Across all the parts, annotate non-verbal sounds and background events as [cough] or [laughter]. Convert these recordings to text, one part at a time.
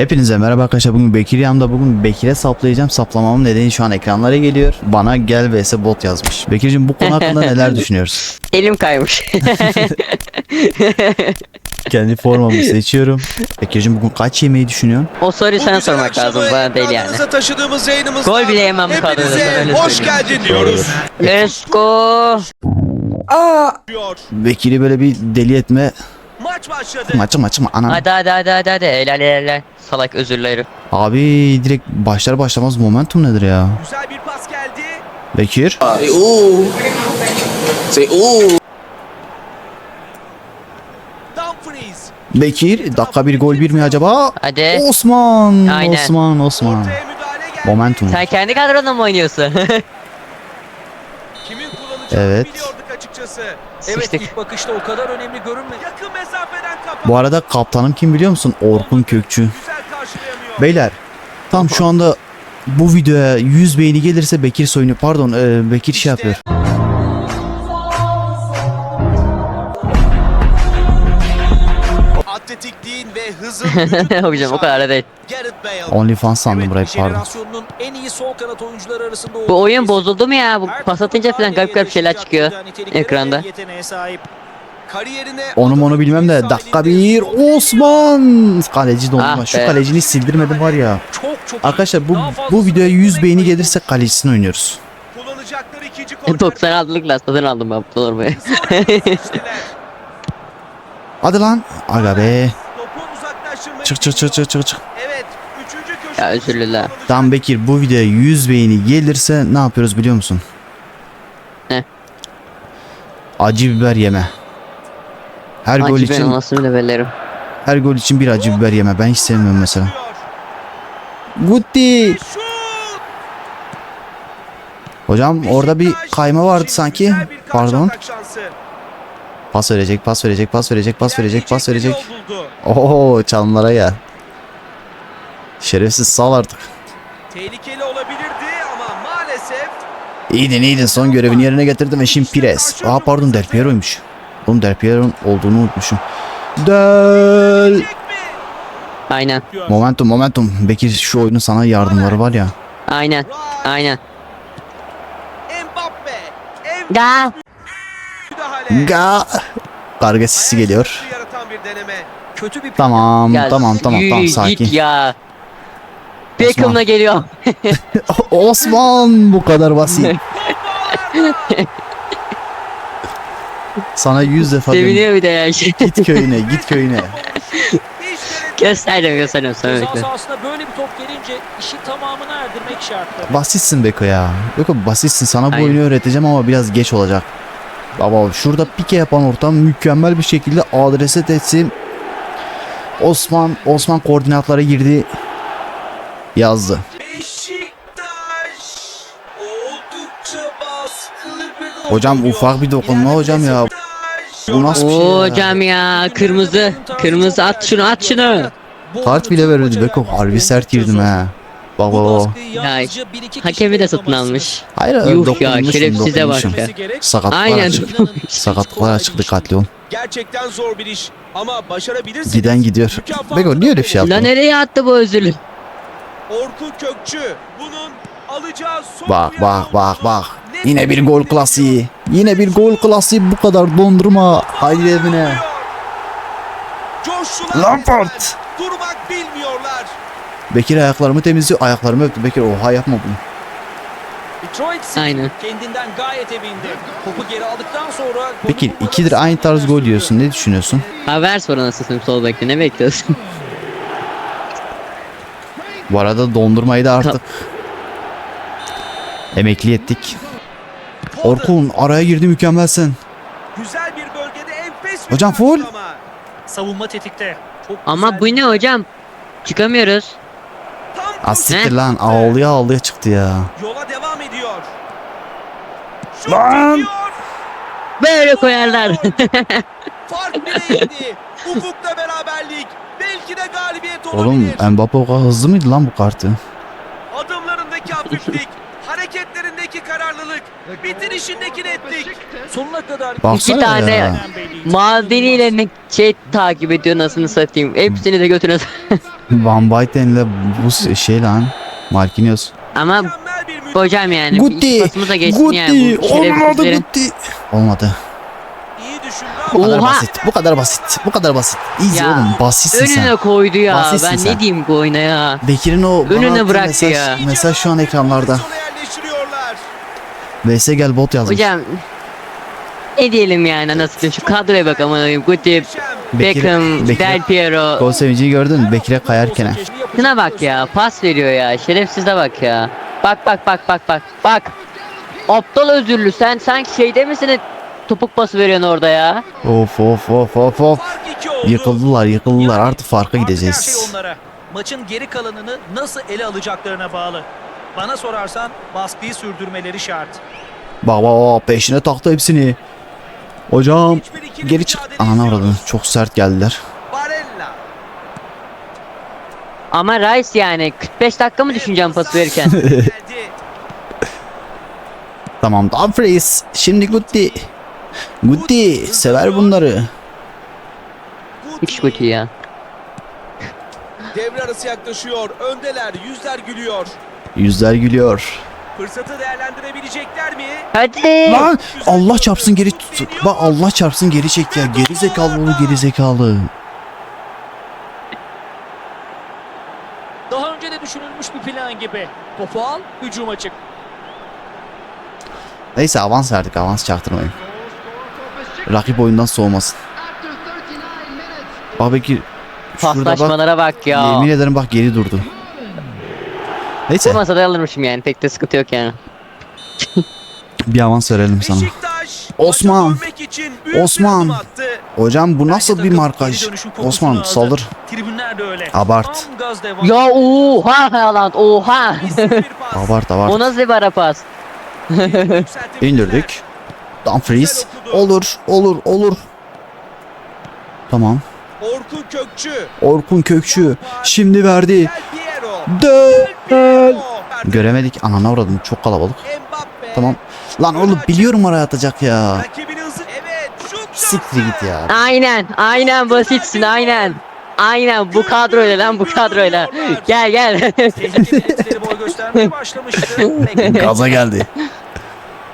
Hepinize merhaba arkadaşlar bugün Bekir yanımda bugün Bekir'e saplayacağım saplamamın nedeni şu an ekranlara geliyor bana gel vs bot yazmış Bekir'cim bu konu hakkında neler [laughs] düşünüyorsun? Elim kaymış. [laughs] Kendi formamı seçiyorum Bekir'cim bugün kaç yemeği düşünüyorsun? o soruyu güzel sormak lazım bana değil yani. taşıdığımız yayınımızda Gol bile yemem bu Hepinize öyle hoş geldin diyoruz. Let's go. Diyor. Bekir'i böyle bir deli etme Maç başladı. maçı maçı mı anam Hadi hadi hadi hadi hadi helal helal. Salak özürleri. Abi direkt başlar başlamaz momentum nedir ya? Güzel bir pas geldi. Bekir Say ooh. Say. Dumfries. Bekir dakika bir gol bir mi acaba? Hadi. Osman Aynen. Osman Osman. Momentum Sen kendi kadronda mı oynuyorsun? [laughs] Kimin Evet. açıkçası. Sıçtık. Evet ilk bakışta o kadar önemli görünmedi. Yakın mesafeden kapan. Bu arada kaptanım kim biliyor musun? Orkun Kökçü Güzel karşılayamıyor. Beyler tam şu anda bu videoya 100 beğeni gelirse Bekir soyunu pardon e, Bekir şey yapıyor. Atletikliğin ve hızın [laughs] Hocam o kadar da değil. Gareth Bale. OnlyFans sandım burayı pardon. Jenerasyonunun en iyi sol kanat oyuncuları arasında olduğu Bu oyun kesin. bozuldu mu ya? Bu Her pas atınca falan garip garip şeyler çıkıyor ekranda. Yeteneğe sahip. Kariyerine Onu onu bilmem de dakika bir Osman kaleci dondurma. Ah Şu be. kalecini sildirmedim var ya. Çok çok Arkadaşlar bu bu videoya 100 sürmek beğeni gelirse kalecisini oynuyoruz. kullanacakları ikinci [laughs] korner. 96'lıkla satın aldım ben bu normayı. [laughs] Hadi lan. Aga be. Çık çık çık çık çık çık. Evet. Ya özür dilerim. Tam Bekir bu videoya 100 beğeni gelirse ne yapıyoruz biliyor musun? Ne? Acı biber yeme. Her gol Acı ben için nasıl bile bellerim. her gol için bir acı biber yeme. Ben hiç sevmiyorum mesela. Gutti. Hocam orada bir kayma vardı sanki. Pardon. Pas verecek, pas verecek, pas verecek, pas verecek, pas verecek. Oo çalımlara gel. Şerefsiz sal artık. Tehlikeli olabilirdi ama maalesef İyiydin iyiydin son görevini yerine getirdim ve şimdi Pires. Aa pardon Del Piero'ymuş. Oğlum Del Piero'nun olduğunu unutmuşum. Del. Aynen. Momentum momentum. Bekir şu oyunun sana yardımları var ya. Aynen. Aynen. Mbappe. En Ga. Karga sesi geliyor. Yaratan bir deneme. kötü bir Tamam Ya tamam tamam tamam sakin. Git ya. Beckham'la geliyor. [laughs] Osman bu kadar basit. [laughs] Sana yüz defa dedim. Seviniyor bir de ya. Git köyüne [laughs] git köyüne. gösterdim gösterdim sana bekle. sahasına böyle bir top gelince işi tamamına erdirmek şartlı. Basitsin Beko ya. Beko basitsin sana bu Aynen. oyunu öğreteceğim ama biraz geç olacak. Baba şurada pike yapan ortam mükemmel bir şekilde adrese teslim. Osman Osman koordinatlara girdi. Yazdı. Hocam ufak bir dokunma hocam ya. Bu nasıl bir şey ya? Hocam ya kırmızı. Kırmızı at şunu at şunu. Kart bile vermedi Beko. Harbi sert girdim ha. Bak bak bak. Hakemi de satın almış. Hayır Yuh ya, dokunmuşum, şerefsize bak dokunmuşum. ya. Sakatlıklar Aynen. açık. [laughs] Sakatlıklar açık dikkatli. Gerçekten zor bir iş ama başarabilirsiniz. Giden gidiyor. Beko niye öyle bir şey Lan yaptın? nereye attı bu özürlü? Orkun Kökçü bunun alacağı son Bak bak bak bak. Yine bir gol klasiği. Yine bir gol klasiği bu kadar dondurma. Haydi evine. Lampard. Durmak bilmiyorlar. Bekir ayaklarımı temizliyor. Ayaklarımı öptü. Bekir oha yapma bunu. Detroit Aynen. kendinden gayet emindi. Topu geri aldıktan sonra Bekir ikidir aynı tarz gol diyorsun. Ne düşünüyorsun? Ha ver sonra nasılsın sol bekle ne bekliyorsun? Bu arada dondurmayı da artık emekli ettik. Orkun araya girdi mükemmelsin. Güzel bir bölgede enfes bir Hocam karşılama. savunma tetikte. Çok Ama güzel bu ne hocam? Çıkamıyoruz. Asiktir lan ağlıya ağlıya çıktı ya. yola devam ediyor. Şut Lan! çekiyor. Böyle koyarlar. [laughs] Fark bile indi. Ufukta beraberlik. Belki de galibiyet Oğlum olabilir. Mbappe o kadar hızlı mıydı lan bu kartı? Adımlarındaki hafiflik. Hareketlerindeki kararlılık, bitirişindeki netlik. Sonuna kadar Baksana İki tane ya. Maldini ne şey takip ediyor nasıl satayım. Hepsini de götüne [laughs] Van Bayten'le bu şey lan. Marquinhos. Ama hocam yani Gutti. pasımıza geçsin yani Gutti. bu Olmadı şerefsizlerin. Gutti. Olmadı. İyi düşündü Bu ama kadar Oha. basit. Bu kadar basit. Bu kadar basit. Easy Ya, oğlum. Basitsin Önüne sen. koydu ya. Basitsin ben sen. ne diyeyim bu oyuna ya. Bekir'in o bana Önüne attığı bıraktı mesaj, ya. mesaj şu an ekranlarda. Sona. VS gel bot yazmış. Hocam ne diyelim yani nasıl diyeyim şu kadroya bak aman koyayım. Guti, Muhteşem. Bekir- Beckham, Bekir- Del Piero. Gol sevinciyi gördün mü? Bekir'e kayarken. Şuna bak ya pas veriyor ya şerefsize bak ya. Bak bak bak bak bak bak. Aptal özürlü sen sanki şeyde misin topuk pası veriyorsun orada ya. Of of of of of. Yıkıldılar yıkıldılar artık farka gideceğiz. şey onlara. Maçın geri kalanını nasıl ele alacaklarına bağlı. Bana sorarsan baskıyı sürdürmeleri şart. Bak bak peşine taktı hepsini. Hocam geri çık. izliyoruz. avradın çok sert geldiler. Barella. Ama Rice yani 45 dakika mı düşüneceğim pas verirken? [laughs] Tamam Dumfries. Şimdi Gutti. Gutti sever bunları. Hiç kötü ya. Devre arası yaklaşıyor. Öndeler. Yüzler gülüyor. Yüzler gülüyor. Fırsatı değerlendirebilecekler mi? Hadi. Lan Allah çarpsın geri tut. Bak Allah çarpsın geri çek ya. Geri zekalı oğlu geri zekalı. Daha önce de düşünülmüş bir plan gibi. Topu al, hücuma çık. Neyse avans verdik avans çaktırmayın. Rakip oyundan soğumasın. Bak Bekir şurada bak Paslaşmalara bak ya. yemin ederim bak geri durdu. Neyse Bu masada alırmışım yani pek de sıkıntı yok yani. bir avans verelim sana. Osman. Osman. Hocam bu nasıl bir markaj? Osman aldı. saldır. Abart. Ya oha Haaland oha. [laughs] Pas. Abart o abart. nasıl bir ara pas? İndirdik. Dumfries. Olur olur olur. Tamam. Orkun Kökçü. Orkun Kökçü. Şimdi verdi. Dön. Göremedik. Anana uğradım. Çok kalabalık. Tamam. Lan oğlum biliyorum oraya atacak ya. Siktir git ya. Aynen aynen basitsin aynen. Aynen bu kadroyla lan bu kadroyla. Gel gel. [laughs] Gaza geldi.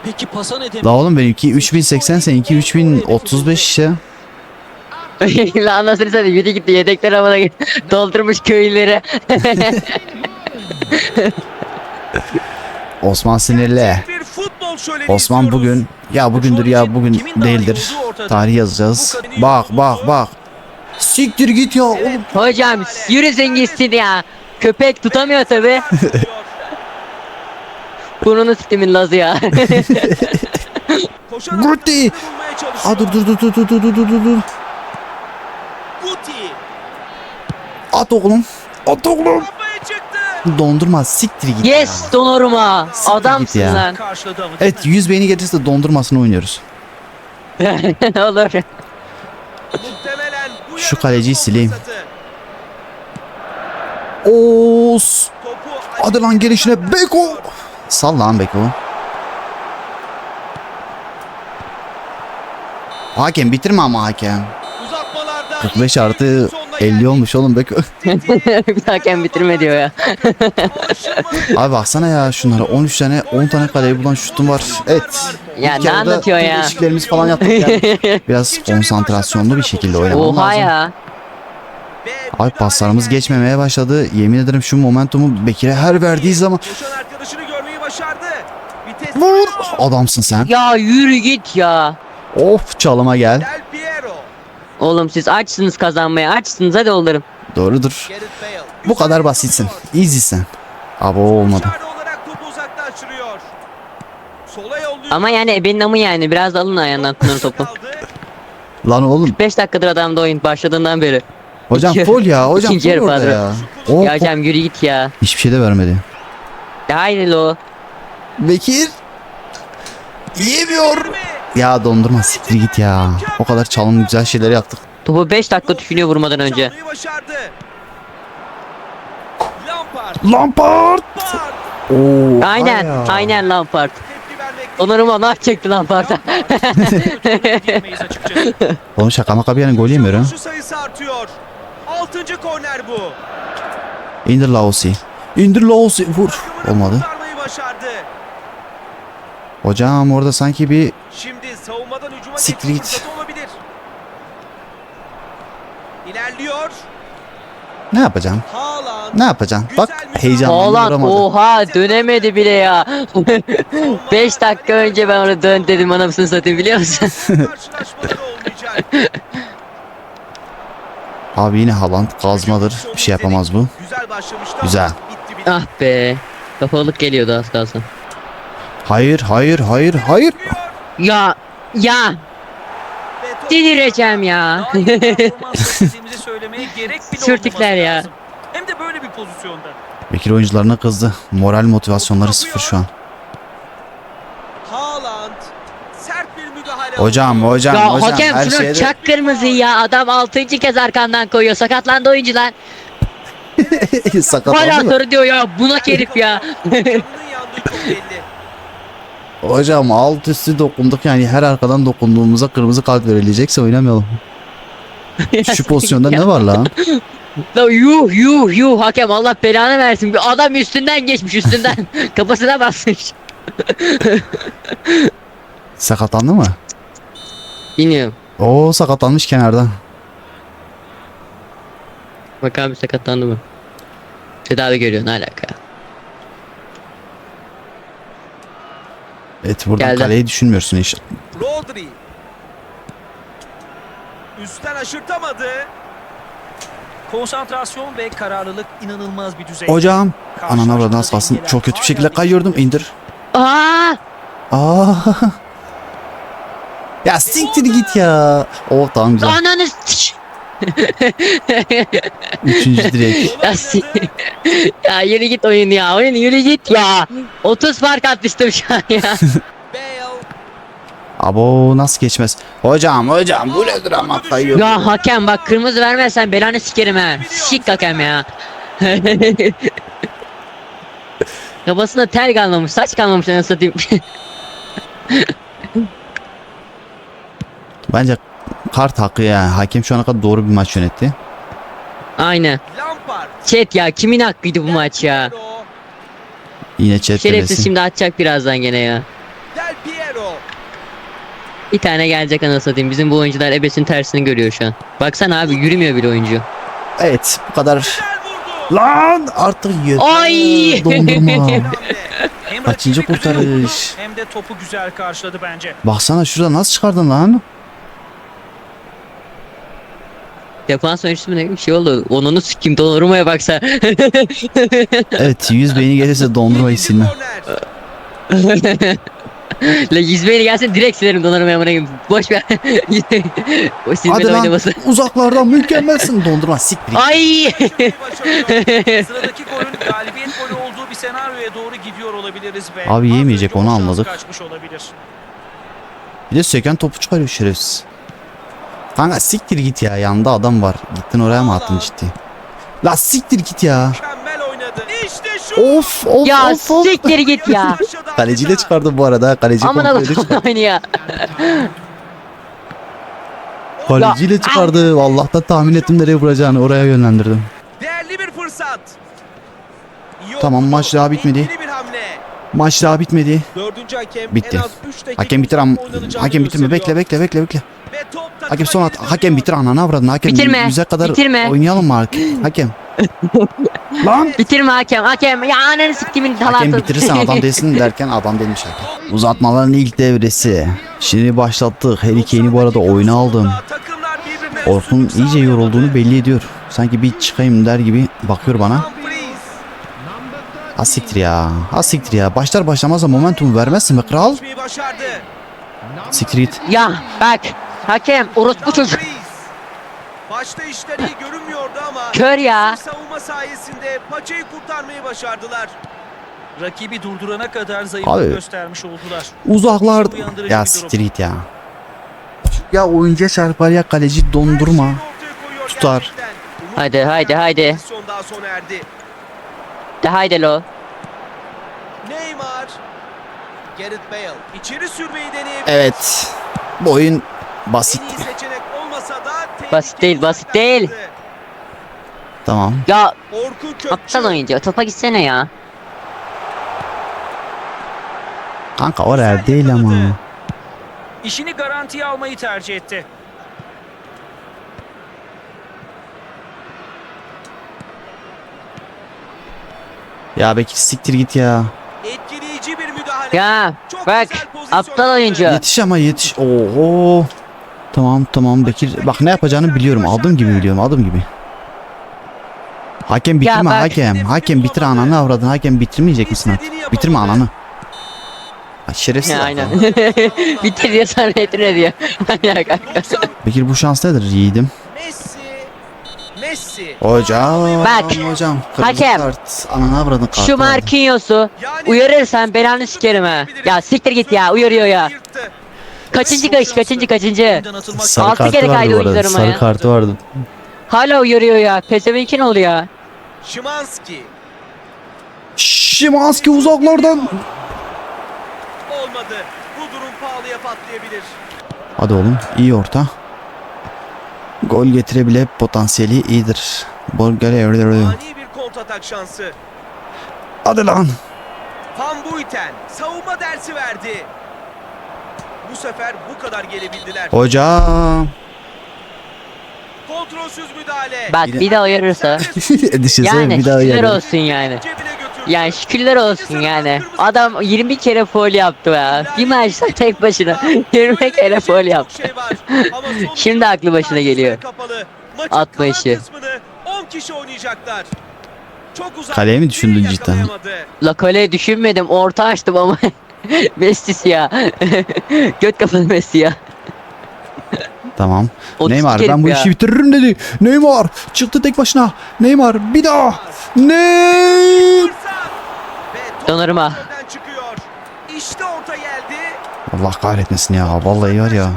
Peki pasa ne demek? La oğlum benimki 3080 seninki 3035 işte. [laughs] lan nasıl satayım yedi gitti yedekler havada [laughs] doldurmuş köylere. [laughs] Osman sinirli. Osman bugün ya bugündür ya bugün değildir. Tarih yazacağız. Bak bak bak. Siktir git ya oğlum. Hocam yürüsün gitsin ya. Köpek tutamıyor tabi. Burnunu siktimin lazı ya. Çalışıyor. Aa dur dur dur dur dur dur dur dur dur. Guti. At oğlum. At oğlum. Dondurma siktir git yes ya. Donoruma. Siktir Adamsın ya. lan. Evet 100 beyni gelirse dondurmasını oynuyoruz. [laughs] Olur. Muhtemelen bu Şu kaleciyi sileyim. Topu Hadi lan gelişine Beko. Sal lan Beko. Hakem bitirme ama hakem. uzatmalarda 45 artı 50 geldik. olmuş oğlum Beko. [laughs] bir hakem bitirme diyor ya. [laughs] Abi baksana ya şunlara 13 tane 10 tane kaleyi bulan şutum var. Evet. Ya ne anlatıyor ya? değişikliklerimizi falan yaptık yani. [laughs] Biraz konsantrasyonlu bir şekilde oynamam Oha lazım. ya. Abi paslarımız geçmemeye başladı. Yemin ederim şu momentumu Bekir'e her verdiği zaman Koşan arkadaşını görmeyi başardı. Vites vur. Adamsın sen. Ya yürü git ya. Of çalıma gel. Oğlum siz açsınız kazanmaya açsınız hadi oğlum. Doğrudur. Bu kadar basitsin. Easy'sin. Abo olmadı. Ama yani ebenin amı yani biraz da alın ayağından Pınar'ın topu. Lan oğlum 5 dakikadır adamda oyun başladığından beri. hocam İki- full ya. Hocam full orada kadro. ya. Oh, Ya hocam yürü git ya. Hiçbir şey de vermedi. Haydi lo. Bekir. Yemiyor. Ya dondurma siktir git ya. O kadar çalım güzel şeyler yaptık. Topu 5 dakika düşünüyor vurmadan önce. Lampard. Oo, Aynen. aya. Aynen Lampard. Onuruma nah çekti Lampard'a. Oğlum şaka maka bir yana gol yemiyor ha. Şu sayısı artıyor. Altıncı korner bu. İndir Laos'i. İndir Laos'i. Vur. Olmadı. Hocam orada sanki bir Fırsatı olabilir. İlerliyor. ne? Haaland. Ne yapacaksın? Bak müdahale. heyecanlandı Oğlan vuramadı. oha dönemedi bile ya. 5 dakika önce ben ona dön dedim anasını satayım biliyor musun? [laughs] Olmayacak. Abi yine Haaland kazmadır. Bir şey yapamaz bu. Güzel başlamıştı Güzel. ama bitti bile. ah be. Kafalık geliyordu az kalsın. Hayır hayır hayır hayır. Ya ya delireceğim ya. [laughs] Sürtükler ya. Hem de böyle bir pozisyonda. Bekir oyuncularına kızdı. Moral motivasyonları sıfır şu an. Haaland. Sert bir müdahale. Hocam hocam ya hocam hakem her şunu şeyde çak kırmızıyı ya. Adam 6. kez arkandan koyuyor. Sakatlandı oyuncu lan. Hala diyor ya. Bunak herif ya. [laughs] Canının yandığı çok belli. Hocam alt üstü dokunduk yani her arkadan dokunduğumuzda kırmızı kart verilecekse oynamayalım. [laughs] Şu pozisyonda ne var lan? [laughs] La yuh yuh yuh hakem Allah belanı versin. Bir adam üstünden geçmiş üstünden. [laughs] Kafasına basmış. Sakatlandı mı? Bilmiyorum. Oo sakatlanmış kenarda. Bak abi sakatlandı mı? Tedavi görüyor ne alaka? Evet buradan Geldi. kaleyi düşünmüyorsun inşallah. Rodri. Üstten aşırtamadı. Konsantrasyon ve kararlılık inanılmaz bir düzey. Hocam. Anana kalsın. dengeler Çok kötü bir şekilde kayıyordum. indir. Aa! Aa. [laughs] ya siktir git ya. Oh tamam güzel. Ananı s- [laughs] Üçüncü direk. ya, [laughs] si- ya yürü git oyun ya. Oyun yürü git ya. 30 fark atmıştım şu an ya. [laughs] Abo nasıl geçmez? Hocam hocam bu nedir ama kayıyor. ya hakem bak kırmızı vermezsen belanı sikerim ha. Sik hakem ya. Kafasında tel kalmamış, saç kalmamış anasını satayım. Bence kart hakkı ya. Hakem şu ana kadar doğru bir maç yönetti. Aynen. Chat ya kimin hakkıydı bu maç ya? Yine chat Şerefsiz şimdi atacak birazdan gene ya. Bir tane gelecek anasını satayım. Bizim bu oyuncular ebesin tersini görüyor şu an. Baksana abi yürümüyor bile oyuncu. Evet bu kadar. Lan artık yeter. Ay! Dondurma. [laughs] Kaçıncı kurtarış? Hem de topu güzel karşıladı bence. Baksana şurada nasıl çıkardın lan? Oyuncusu mu ne bir şey oldu. Onunu sikim Donnarumma'ya baksa. [laughs] Evet 100 beyni gelirse dondurmayı silme. [laughs] La yüzmeyle gelsin direkt silerim Donnarumma'ya amına koyayım. Boş ver. [laughs] o Hadi silmede lan oynaması. uzaklardan mükemmelsin dondurma siktir. Ay! Sıradaki golün galibiyet golü olduğu bir senaryoya doğru gidiyor olabiliriz ve Abi yemeyecek, onu anladık. Kaçmış olabilir. Bir de seken topu çıkarıyor şerefsiz. Kanka siktir git ya yanında adam var. Gittin oraya mı attın ciddi? La siktir git ya. Of of ya of of. siktir git ya. [laughs] Kaleciyle çıkardı bu arada. Kaleci koyayım oyunu ya. Kaleciyle çıkardı. [laughs] Allah'tan tahmin ettim nereye vuracağını. Oraya yönlendirdim. Değerli bir fırsat. Tamam, maç daha bitmedi. Maç daha bitmedi. Bitti. en az 3 dakika Hakem bitir hakem bitirme bekle bekle bekle bekle. Hakem son at hakem bitir ananı avradını hakem Bitirme, yüze kadar bitirme. oynayalım mı hakem? hakem. [laughs] Lan Bitirme hakem. Hakem. Ya ananı siktimin hakem talatı. bitirirsen adam değilsin [laughs] derken adam demiş hakem. Uzatmaların ilk devresi. Şimdi başlattık. Harry Kane'i bu arada oyuna aldım. Orkun iyice yorulduğunu belli ediyor. Sanki bir çıkayım der gibi bakıyor bana. Dumfries. Ha siktir ya. Ha siktir ya. Başlar başlamaz da momentum vermezsin be kral. Siktir git. Ya bak. Hakem orospu çocuk. Başta işler iyi görünmüyordu ama Kör ya. savunma sayesinde paçayı kurtarmayı başardılar. Rakibi durdurana kadar zayıflık Abi. göstermiş oldular. Uzaklar. Ya git ya. Ya oyuncuya çarpar ya kaleci dondurma. Tutar. Haydi, haydi, haydi. daha sona erdi. De haydi lo. Neymar. Gareth Bale içeri sürmeyi deneyebilir. Evet. Bu oyun basit. Basit değil, basit değil. Tamam. Ya aptal oyuncu topa gitsene ya. Kanka oraya değil ama. İşini garantiye almayı tercih etti. Ya Bekir siktir git ya. Etkileyici bir müdahale. Ya Çok bak aptal oyuncu. Yetiş ama yetiş. Oo. Tamam tamam Bekir. Bak ne yapacağını biliyorum. Adım gibi biliyorum. Adım gibi. Hakem bitirme bak. hakem. Hakem bitir ananı avradın. Hakem bitirmeyecek misin artık? Bitirme ananı. Ha, şerefsiz. Ya, adam. aynen. [laughs] Bitir diyor. ya kanka. 90 Bekir bu şans nedir yiğidim? Messi. Messi. Hocam. Bak. Hocam. Kırmızı Hakem. Kart. Ananı avradın kartı. Şu verdi. Marquinhos'u uyarırsan belanı sikerim ha. Ya siktir git ya uyarıyor ya. Yırttı. Kaçıncı kaç kaçıncı kaçıncı. Sarı Altı kartı kere vardı kaydı bu arada. oyuncularıma Sarı ya. kartı vardı. Hala uyarıyor ya. Pezevenkin ol ya. Şimanski. Şimanski uzaklardan. Olmadı. Bu durum pahalıya patlayabilir. Hadi oğlum iyi orta. Gol getirebilir potansiyeli iyidir. Bulgarya Ani bir kontratak şansı. Hadi lan. Van Buiten savunma dersi verdi. Bu sefer bu kadar gelebildiler. Hocam. Kontrolsüz müdahale. Bak bir daha uyarırsa. Düşünsene [laughs] Yani bir daha şükürler yani. olsun yani. Yani şükürler olsun yani. Adam 20 kere foul yaptı ya. Bir maçta tek başına 20 kere foul yaptı. şey. Ama [laughs] son Şimdi aklı başına geliyor. Atma işi. kısmını 10 kişi oynayacaklar. Çok uzak. Kaleye mi düşündün cidden? La kale düşünmedim. Orta açtım ama. [laughs] Messi'si ya. [laughs] Göt kafalı Messi ya. Tamam. Neymar ben bu ya. işi bitiririm dedi. Neymar çıktı tek başına. Neymar bir daha. Ne? Fırsat. Ve top Donnarumma. kontrolden çıkıyor. İşte orta geldi. Allah kahretmesin ya. Vallahi var ya.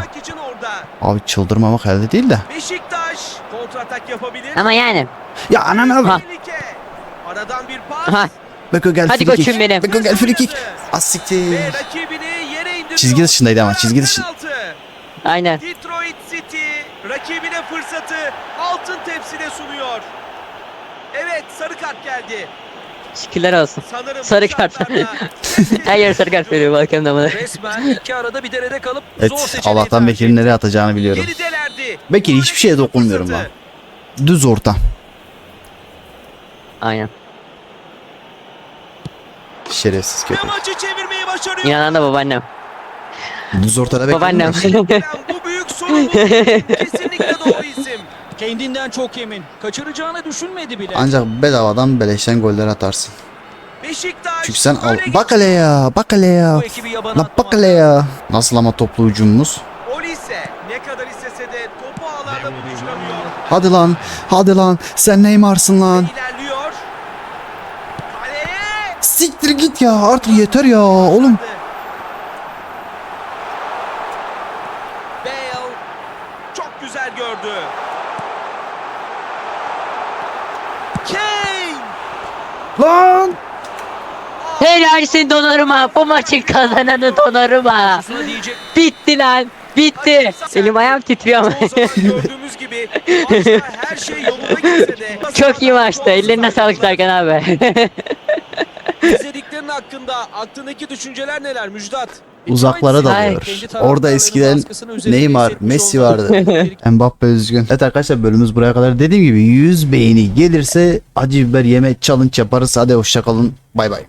Abi çıldırmamak elde değil de. Beşiktaş kontratak yapabilir. Ama yani. Ya ananı Ha. Tehlike. Aradan bir pas. Aha. Beko gel Hadi free koçum benim. Beko gel free kick. Ve Asiktir. rakibini yere indiriyor. Çizgi dışındaydı ama, çizgi dışı- Penaltı. Aynen. Detroit City rakibine fırsatı altın tepside sunuyor. Evet sarı kart geldi. Şükürler olsun. Sanırım Sarı bu kart. şartlarda [laughs] Her yer sarı kart veriyor hakemden bana. Resmen iki arada bir derede kalıp zor Evet seçeneği Allah'tan tercih Bekir'in nereye atacağını biliyorum. Geridelerdi. Bekir hiçbir şeye dokunmuyorum lan. Düz orta. Aynen. Şerefsiz köpek. maçı çevirmeyi başarıyor. İnanan da babaannem. Düz ortada bekliyorum. Babaannem. bu büyük sorumluluk kesinlikle doğru isim. Kendinden çok emin. Kaçıracağını düşünmedi bile. Ancak bedavadan beleşten goller atarsın. Beşiktaş Çünkü sen al. Bak hele ya. Bak hele ya. La bak hele ya. Nasıl ama toplu hücumumuz. Olise ne kadar istese de topu ağlarda buluşturamıyor. Hadi lan. Hadi lan. Sen Neymar'sın lan. İlerliyor. Kaleye. Siktir git ya. Artık yeter ya. Oğlum. Bale çok güzel gördü. Kane. Lan. Helalsin Donnarumma. Bu maçın kazananı diyecek Bitti lan. Bitti. Elim ayağım titriyor ama. Gördüğümüz gibi her şey yolunda gitse de. Çok iyi maçtı. Ellerine sağlık Serkan abi. Hakkında aklındaki düşünceler neler Müjdat? Uzaklara dalıyor. Orada eskiden Neymar, Messi vardı. [laughs] Mbappe üzgün. Evet arkadaşlar bölümümüz buraya kadar. Dediğim gibi 100 beğeni gelirse acı biber yeme challenge yaparız. Hadi hoşçakalın. Bay bay.